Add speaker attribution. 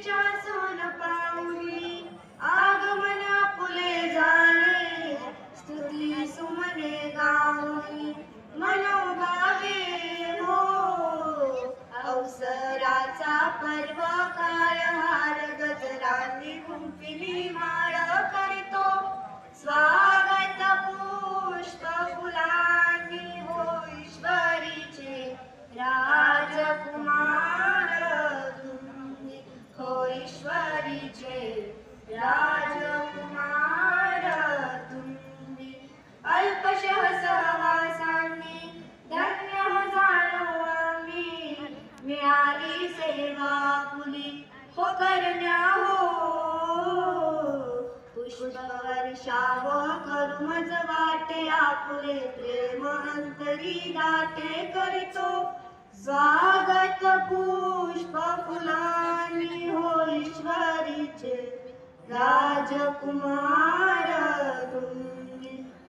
Speaker 1: तिच्या फुले स्तुती सुमने मनोभावे हो. अवसराचा पर्वा ईश्वरीचे राजकुमार तुम्ही अल्पशह सहवासांनी धन्य झालो आम्ही मिळाली सेवा फुली हो करण्या हो. पुष्प वर्षाव करू मज वाटे आपुले प्रेम अंतरी दाटे करीतो स्वा राजकुमार